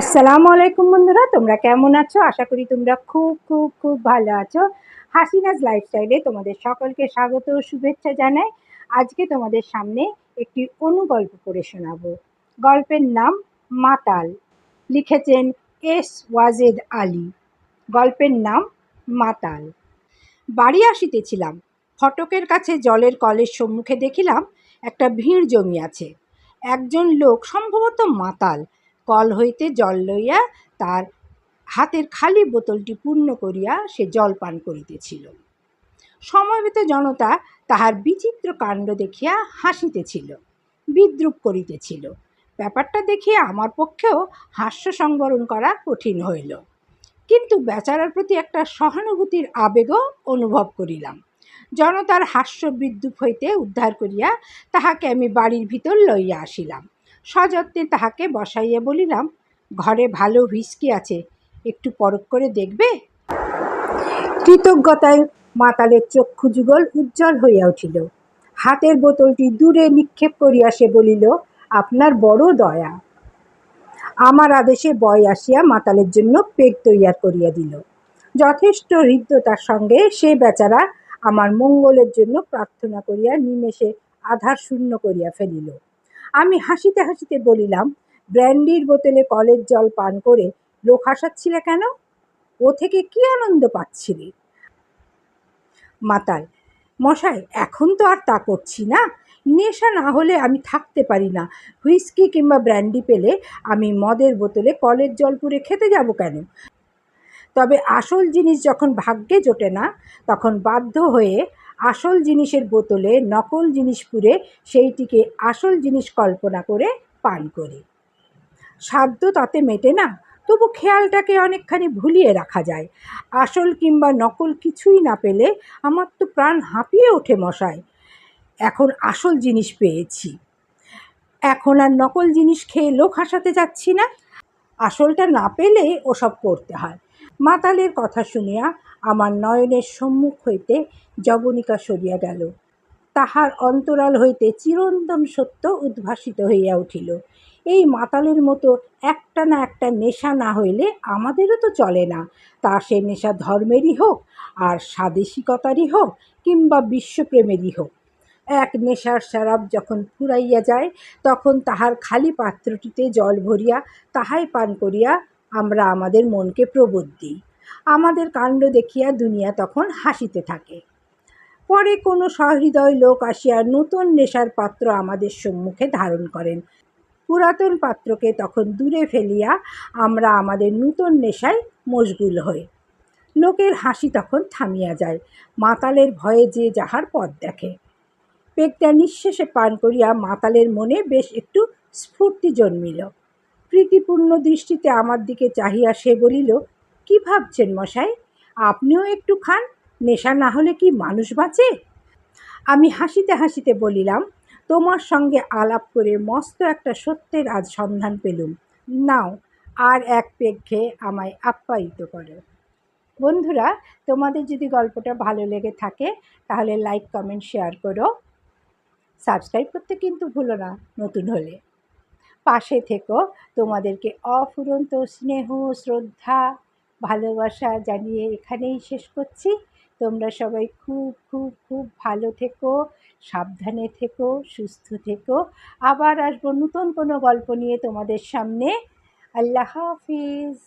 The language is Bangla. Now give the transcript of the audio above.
আসসালামু আলাইকুম বন্ধুরা, তোমরা কেমন আছো? আশা করি তোমরা খুব খুব খুব ভালো আছো। হাসিনাজ লাইফস্টাইলে তোমাদের সকলকে স্বাগত ও শুভেচ্ছা জানাই। আজকে তোমাদের সামনে একটি অনুগল্প করে শোনাবো। গল্পের নাম মাতাল। লিখেছেন এস ওয়াজেদ আলী। গল্পের নাম মাতাল। বাড়ি আসিতেছিলাম। ফটকের কাছে জলের কলের সম্মুখে দেখিলাম একটা ভিড় জমি আছে। একজন লোক সম্ভবত মাতাল। কল হইতে জল লইয়া তার হাতের খালি বোতলটি পূর্ণ করিয়া সে জল পান করিতেছিল। সমবেত জনতা তাহার বিচিত্র কাণ্ড দেখিয়া হাসিতেছিল, বিদ্রুপ করিতেছিল। ব্যাপারটা দেখিয়া আমার পক্ষেও হাস্য সংবরণ করা কঠিন হইল। কিন্তু বেচারার প্রতি একটা সহানুভূতির আবেগও অনুভব করিলাম। জনতার হাস্য বিদ্রুপ হইতে উদ্ধার করিয়া তাহাকে আমি বাড়ির ভিতর লইয়া আসিলাম। সযত্নে তাহাকে বসাইয়া বলিলাম, ঘরে ভালো হুইস্কি আছে, একটু পরখ করে দেখবে? কৃতজ্ঞতায় মাতালের চক্ষু যুগল উজ্জ্বল হইয়া উঠিল। হাতের বোতলটি দূরে নিক্ষেপ করিয়া সে বলিল, আপনার বড় দয়া। আমার আদেশে বয় আসিয়া মাতালের জন্য পেট তৈয়ার করিয়া দিল। যথেষ্ট হৃদ্যতার সঙ্গে সে বেচারা আমার মঙ্গলের জন্য প্রার্থনা করিয়া নিমেষে আধার শূন্য করিয়া ফেলিল। আমি হাসিতে হাসিতে বলিলাম, ব্র্যান্ডির বোতলে কলের জল পান করে লোক হাসাচ্ছিলে কেন? ও থেকে কি আনন্দ পাচ্ছিলি? মাতাল, মশাই, এখন তো আর তা করছি না। নেশা না হলে আমি থাকতে পারি না। হুইস্কি কিংবা ব্র্যান্ডি পেলে আমি মদের বোতলে কলের জল পুরে খেতে যাব কেন? তবে আসল জিনিস যখন ভাগ্যে জোটে না, তখন বাধ্য হয়ে আসল জিনিসের বোতলে নকল জিনিস পুরে সেইটিকে আসল জিনিস কল্পনা করে পান করি। সাধ্য তাতে মেটে না, তবু খেয়ালটাকে অনেকখানি ভুলিয়ে রাখা যায়। আসল কিংবা নকল কিছুই না পেলে আমার তো প্রাণ হাঁপিয়ে ওঠে মশায়। এখন আসল জিনিস পেয়েছি। এখন আর নকল জিনিস খেয়ে লোক হাসাতে যাচ্ছি না। আসলটা না পেলে ওসব করতে হয়। মাতালের কথা শুনিয়া আমার নয়নের সম্মুখ হইতে যবনিকা সরিয়া গেল। তাহার অন্তরাল হইতে চিরন্তন সত্য উদ্ভাসিত হইয়া উঠিল। এই মাতালের মতো একটা না একটা নেশা না হইলে আমাদেরও তো চলে না। তা সে নেশা ধর্মেরই হোক, আর স্বাদেশিকতারই হোক, কিংবা বিশ্বপ্রেমেরই হোক। এক নেশার শরাব যখন ফুরাইয়া যায়, তখন তাহার খালি পাত্রটিতে জল ভরিয়া তাহাই পান করিয়া আমরা আমাদের মনকে প্রবোধ দিই। আমাদের কাণ্ড দেখিয়া দুনিয়া তখন হাসিতে থাকে। পরে কোনো সহৃদয় লোক আসিয়া নূতন নেশার পাত্র আমাদের সম্মুখে ধারণ করেন। পুরাতন পাত্রকে তখন দূরে ফেলিয়া আমরা আমাদের নূতন নেশায় মশগুল হই। লোকের হাসি তখন থামিয়া যায়, মাতালের ভয়ে যে যাহার পথ দেখে। পেকটা নিঃশেষে পান করিয়া মাতালের মনে বেশ একটু স্ফূর্তি জন্মিল। প্রীতিপূর্ণ দৃষ্টিতে আমার দিকে চাহিয়া সে বলিল, কি ভাবছেন মশাই? আপনিও একটু খান, নেশা না হলে কি মানুষ বাঁচে? আমি হাসিতে হাসিতে বলিলাম, তোমার সঙ্গে আলাপ করে মস্ত একটা সত্যের আজ সন্ধান পেলুম। নাও, আর এক খেয়ে আমায় আপ্যায়িত করো। বন্ধুরা, তোমাদের যদি গল্পটা ভালো লেগে থাকে, তাহলে লাইক কমেন্ট শেয়ার করো। সাবস্ক্রাইব করতে কিন্তু ভুলো না, নতুন হলে। পাশে থেকো। তোমাদেরকে অফুরন্ত স্নেহ, শ্রদ্ধা, ভালোবাসা জানিয়ে এখানেই শেষ করছি। তোমরা সবাই খুব খুব খুব ভালো থেকো, সাবধানে থেকো, সুস্থ থেকো। আবার আসব নতুন কোনো গল্প নিয়ে তোমাদের সামনে। আল্লাহ হাফিজ।